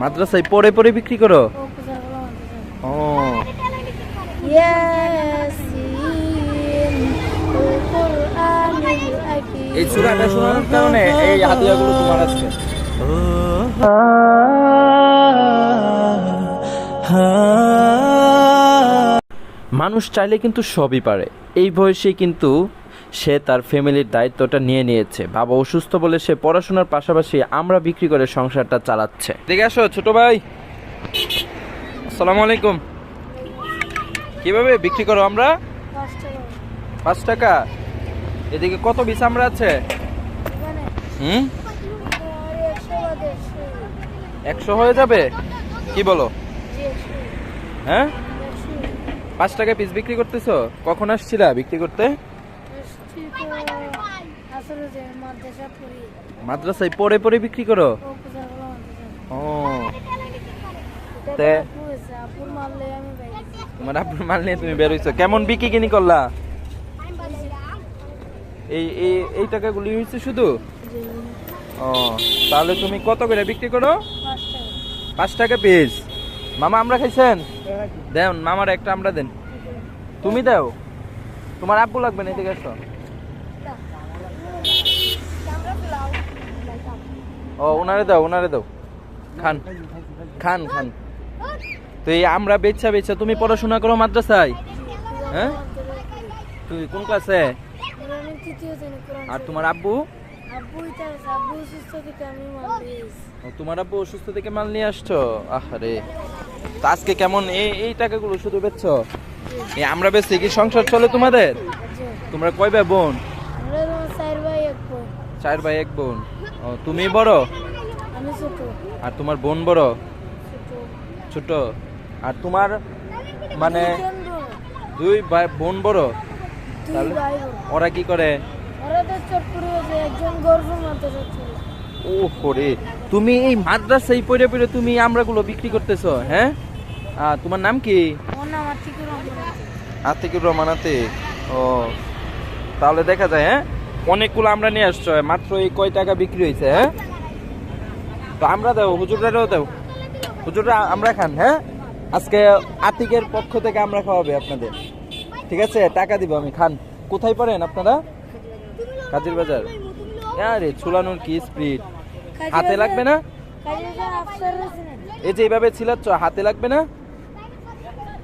মাদ্রাসায় পড়ে পড়ে বিক্রি করো? ও এই সূরাটা শোনানোর কারণে এই হাদিয়াগুলো তোমার আজকে মানুষ চাইলে কিন্তু সবই পারে। এই বয়সে কিন্তু সে তার ফ্যামিলির দায়িত্বটা নিয়ে নিয়েছে। বাবা অসুস্থ বলে সে পড়াশোনার পাশাপাশি আমরা বিক্রি করে সংসারটা চালাচ্ছে। দেখে আসো, ছোট ভাই। আসসালামু আলাইকুম কীভাবে বিক্রি করো আমরা? পাঁচ টাকা। এদিকে কত বিষ আমরা আছে? হুম? একশো হয়ে যাবে? কি বলো? হ্যাঁ? পাঁচ টাকা পিস বিক্রি করতেছো? কখন আসছিলা বিক্রি করতে? মাদ্রাসায় পরে পরে বিক্রি করো? ও আপুর তোমার আপনার মাল নিয়ে তুমি বের হইছো কেমন বিক্রি কিনি করলা? এই এই এই টাকাগুলি হয়েছে শুধু? ও তাহলে তুমি কত করে বিক্রি করো? পাঁচ টাকা। পাঁচ টাকা পিস মামা আমরা খাইছেন? দেন মামার একটা আমরা দেন। তুমি দাও। তোমার আব্বু লাগবে না এদিকে আসো। ও ওনারে দাও ওনারে দাও। খান খান খান। তো এই আমরা বেচা বেচা তুমি পড়াশোনা করো মাদ্রাসায়? হ্যাঁ? তুই কোন ক্লাসে? আর তোমার আব্বু? তোমার আব্বু অসুস্থ থেকে মাল নিয়ে আসছো? আহারে। তো আজকে কেমন? এই এই টাকাগুলো শুধু বেচছো? এই আমরা বেচছি কি সংসার চলে তোমাদের? তোমরা কয় ভাই বোন আমরা তোমার চার ভাই এক বোন চার ভাই এক বোন। ও তুমি বড়? আর তোমার বোন বড়? ছোট। আর তোমার মানে দুই ভাই বোন বড়? তাহলে? ওরা কি করে? ও হরে তুমি এই মাদ্রাসায় পড়ে পড়ে তুমি আমরাগুলো বিক্রি করতেছো হ্যাঁ? তোমার নাম কি? আতিকুর রহমান। রহমানাতে ও তাহলে দেখা যায় হ্যাঁ? অনেকগুলো আমরা নিয়ে আসছো মাত্র এই কয় টাকা বিক্রি হয়েছে হ্যাঁ? তো আমরা দেও হুজুররাও দেও হুজুররা আমরা খান হ্যাঁ? আজকে আতিকের পক্ষ থেকে আমরা খাওয়াবে আপনাদের। ঠিক আছে? টাকা দিব আমি খান। কোথায় পড়েন আপনারা? কাজির বাজার। আরে ছুলানোর কি স্পিড। হাতে লাগবে না? এই যে এইভাবে ছিলাচ্ছ হাতে লাগবে না?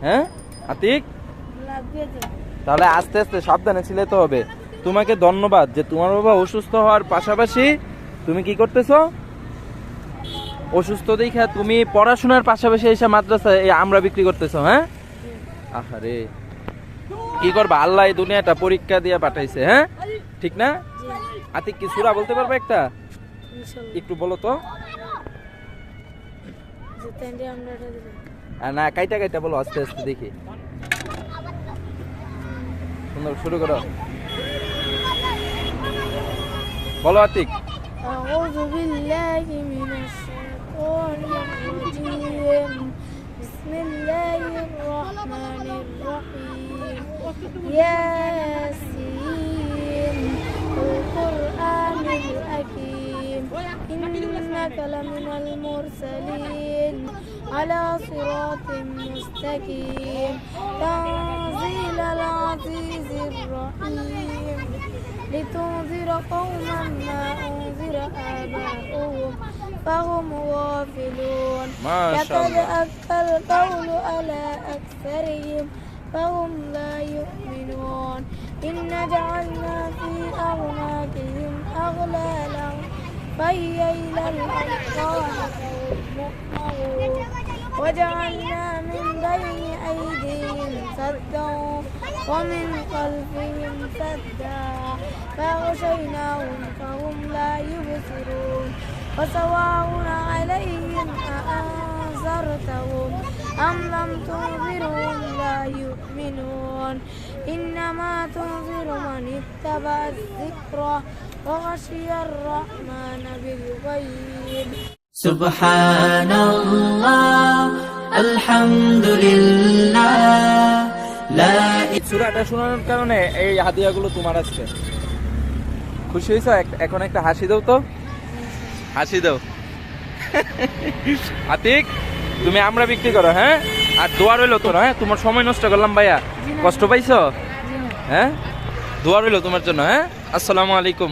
হ্যাঁ? আতিক? তাহলে আস্তে আস্তে সাবধানে ছিলাতে হবে। তোমাকে ধন্যবাদ যে তোমার বাবা অসুস্থ হওয়ার পাশাপাশি তুমি কি করতেছো? অসুস্থ দেখা তুমি পড়াশোনার পাশাপাশি এসে মাদ্রাসায় এই আমরা বিক্রি করতেছো হ্যাঁ? আহারে। কি করবা? আল্লাহ এই দুনিয়াটা পরীক্ষা দিয়ে পাঠাইছে হ্যাঁ? ঠিক না? আতিক কি সুরা বলতে পারবে একটা? একটু বলো তো। না কাইটা কাইটা বলো আস্তে আস্তে দেখি। সুন্দর শুরু করো। বলো আতিক أعوذ بالله من الشيطان الرجيم بسم الله الرحمن الرحيم ياسين القرآن الحكيم إنك لمن المرسلين على صراط مستقيم تنزيل العزيز الرحيم لتنذر قوما ما أنذر آباؤهم فهم غافلون. ما شاء لقد الله. أكثر القول على أكثرهم فهم لا يؤمنون. إن جعلنا في أعناقهم أغلالا فهي إلى الأذقان وجعلنا من بين أيديهم سدا ومن خلفهم سدا. فأغشيناهم فهم لا يبصرون وسواء عليهم أأنذرتهم أم لم تنذرهم لا يؤمنون إنما تنذر من اتبع الذكر وغشي الرحمن بالغيب سبحان الله الحمد لله لا এই সুরাটা শোনানোর কারণে এই হাদিয়াগুলো তোমার আজকে খুশি হয়েছ? এখন একটা হাসি দাও তো। হাসি দাও। আতিক তুমি আমরা বিক্রি করো হ্যাঁ? আর দোয়া রইল তোর হ্যাঁ? তোমার সময় নষ্ট করলাম ভাইয়া। কষ্ট পাইছো? হ্যাঁ? দোয়া রইল তোমার জন্য হ্যাঁ? আসসালামু আলাইকুম।